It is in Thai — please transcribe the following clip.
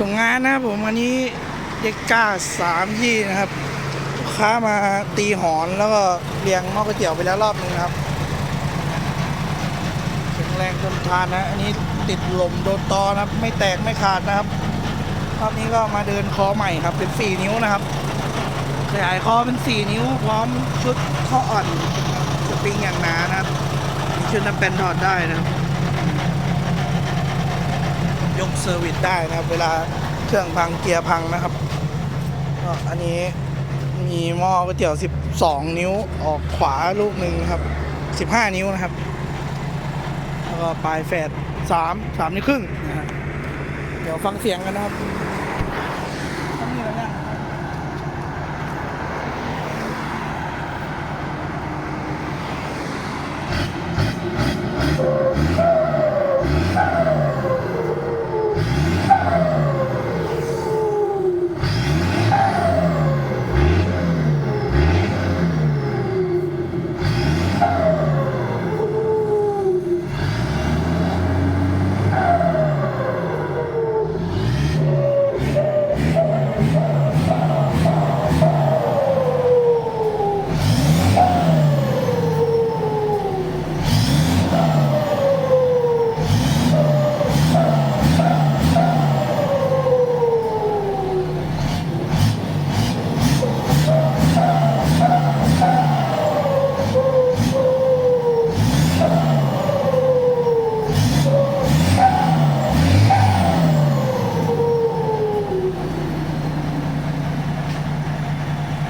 ส่งงานนะครับผมอันนี้เด็กก้าสามยี่นะครับลูกค้ามาตีหอนแล้วก็เรียงหม้อก๋วยเตี๋ยวไปแล้วรอบนึงครับแข็งแรงทนทานนะอันนี้ติดลมโดนตอนะครับ ไม่แตกไม่ขาดนะครับรอบนี้ก็มาเดินคอใหม่ครับ เป็นสี่นิ้วนะครับขยายคอเป็นสี่นิ้ว พร้อมชุดข้ออ่อนสปริงอย่างหนานะครับชุดน้ำเป็นถอดได้นะครับ ยกเซ อร์วิสได้นะครับ เวลาเครื่องพังเกียร์พังนะครับก็อันนี้มีหม้อก๋วยเตี๋ยว 12 นิ้วออกขวาลูกหนึ่งครับ 15 นิ้วนะครับ แล้วก็ปลายแฝด3 3นิ้วครึ่งนะฮะเดี๋ยวฟังเสียงกันนะครับต้องมีอะไรเนี่ย